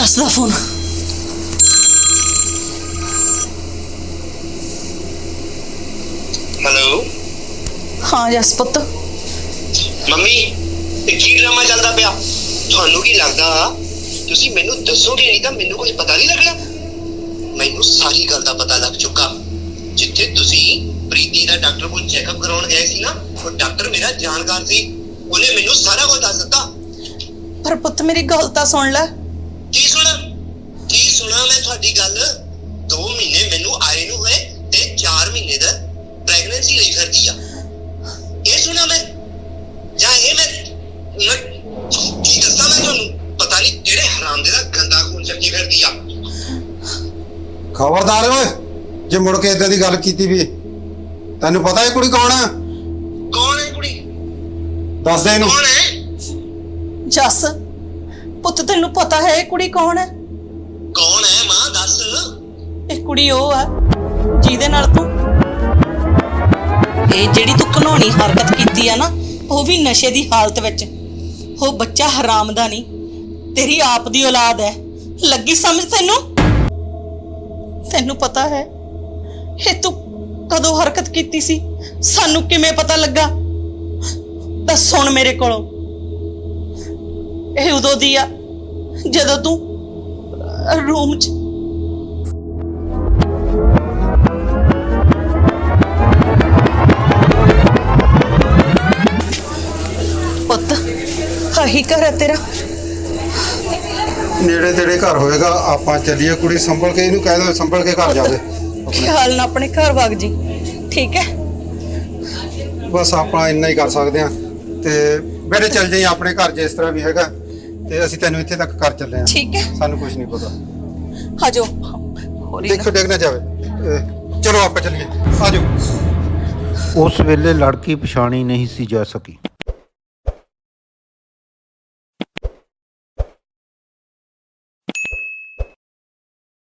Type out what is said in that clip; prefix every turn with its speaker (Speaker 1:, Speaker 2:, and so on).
Speaker 1: ਦਾ phone
Speaker 2: hello
Speaker 1: ਹਾਂ ਜਸ ਪੁੱਤ
Speaker 2: mummy ਇਹ ਕੀ ਡਰਾਮਾ ਚੱਲਦਾ ਪਿਆ? ਤੁਹਾਨੂੰ ਕੀ ਲੱਗਦਾ? ਤੁਸੀਂ ਮੈਨੂੰ ਦੱਸੋਗੇ ਨਹੀਂ ਤਾਂ ਮੈਨੂੰ ਕੁਝ ਪਤਾ ਨਹੀਂ ਲੱਗਣਾ। ਮੈਨੂੰ ਸਾਰੀ ਗੱਲ ਦਾ ਪਤਾ ਲੱਗ ਚੁੱਕਾ। ਜਿੱਥੇ ਤੁਸੀਂ ਪ੍ਰੀਤੀ ਦਾ ਡਾਕਟਰ ਕੋਲ ਚੈੱਕਅਪ ਕਰਾਉਣ ਗਏ ਸੀ ਨਾ ਉਹ ਡਾਕਟਰ ਮੇਰਾ ਜਾਣਕਾਰ ਸੀ। ਉਹਨੇ ਮੈਨੂੰ ਸਾਰਾ ਕੁਝ ਦੱਸ ਦਿੱਤਾ।
Speaker 1: ਪਰ ਪੁੱਤ ਮੇਰੀ ਗੱਲ ਤਾਂ ਸੁਣ ਲੈ।
Speaker 2: ਕੀ ਸੁਣਾ? ਕੀ ਸੁਣਾ ਮੈਂ ਤੁਹਾਡੀ ਗੱਲ? 2 ਮਹੀਨੇ ਮੈਨੂੰ ਆਏ ਨੂੰ ਹੋਏ ਤੇ 4 ਮਹੀਨੇ ਦਾ ਪ੍ਰੈਗਨੈਂਸੀ ਲਈ ਫਿਰਦੀ ਆ। ਇਹ ਸੁਣਾ ਮੈਂ? ਜਾਂ ਇਹ ਮੈਂ ਕੀ ਦੱਸਾਂ ਮੈਂ ਤੁਹਾਨੂੰ? ਪਤਾ ਨਹੀਂ ਕਿਹੜੇ ਹਰਾਮਦੇ ਦਾ ਗੰਦਾ ਖੂਨ ਚੱਕੀ ਫਿਰਦੀ ਆ।
Speaker 3: ਖਬਰਦਾਰ ਓਏ ਜੇ ਮੁੜ ਕੇ ਇਦਾਂ ਦੀ ਗੱਲ ਕੀਤੀ ਵੀ ਤੈਨੂੰ ਪਤਾ ਇਹ ਕੁੜੀ ਕੌਣ ਆ?
Speaker 2: ਕੌਣ ਹੈ ਕੁੜੀ?
Speaker 3: ਦੱਸ ਦੇ ਇਹਨੂੰ।
Speaker 2: ਕੌਣ ਹੈ?
Speaker 1: ਜਸ। ਪੁੱਤ ਤੈਨੂੰ ਪਤਾ ਹੈ ਇਹ ਕੁੜੀ ਕੌਣ ਹੈ?
Speaker 2: ਕੌਣ ਹੈ ਮਾਂ ਦੱਸ।
Speaker 1: ਇਹ ਕੁੜੀ ਉਹ ਆ ਜਿਹਦੇ ਨਾਲ ਤੂੰ ਇਹ ਜਿਹੜੀ ਤੂੰ ਘਨੌਣੀ ਹਰਕਤ ਕੀਤੀ ਆ ਨਾ ਉਹ ਵੀ ਨਸ਼ੇ ਦੀ ਹਾਲਤ ਵਿੱਚ। ਉਹ ਬੱਚਾ ਹਰਾਮ ਦਾ ਨਹੀਂ ਤੇਰੀ ਆਪ ਦੀ ਔਲਾਦ ਹੈ। ਲੱਗੀ ਸਮਝ ਤੈਨੂੰ? ਤੈਨੂੰ ਪਤਾ ਹੈ ਇਹ ਤੂੰ ਕਦੋਂ ਹਰਕਤ ਕੀਤੀ ਸੀ? ਸਾਨੂੰ ਕਿਵੇਂ ਪਤਾ ਲੱਗਾ? ਤਾਂ ਸੁਣ ਮੇਰੇ ਕੋਲੋਂ। ਇਹ ਉਦੋਂ ਦੀ ਆ ਜਦੋਂ ਤੂੰ ਰੂਮ 'ਚ ਪੁੱਤ ਆਹੀ ਘਰ ਹੈ ਤੇਰਾ।
Speaker 3: ਨੇੜੇ ਤੇੜੇ ਘਰ ਹੋਏਗਾ ਆਪਾਂ ਚੱਲੀਏ ਕੁੜੀ ਸੰਭਲ ਕੇ ਇਹਨੂੰ ਕਹਿ ਦੋ ਸੰਭਲ ਕੇ ਘਰ ਜਾਵੇ।
Speaker 1: ਖਿਆਲ ਨਾਲ ਆਪਣੇ ਘਰ ਵਗ ਜੀ ਠੀਕ ਹੈ?
Speaker 3: ਬਸ ਆਪਾਂ ਇੰਨਾ ਹੀ ਕਰ ਸਕਦੇ ਆ ਤੇ ਬੇਟੇ ਚੱਲ ਜਾਈ ਆਪਣੇ ਘਰ ਜੇ ਇਸ ਤਰ੍ਹਾਂ ਵੀ ਹੈਗਾ। ਤੇ ਅਸੀਂ ਤੈਨੂੰ ਇੱਥੇ ਤੱਕ ਕਰ ਚੱਲੇ ਆ।
Speaker 1: ਠੀਕ ਹੈ।
Speaker 3: ਸਾਨੂੰ ਕੁਝ ਨਹੀਂ ਪਤਾ।
Speaker 1: ਆਜੋ। ਹੋਰੀ।
Speaker 3: ਦੇਖੋ ਡੇਗ ਨਾ ਜਾਵੇ। ਅਹ ਚਲੋ ਆਪਾਂ ਚੱਲੀਏ। ਆਜੋ।
Speaker 4: ਉਸ ਵੇਲੇ ਲੜਕੀ ਪਛਾਣੀ ਨਹੀਂ ਸੀ ਜਾ ਸਕੀ।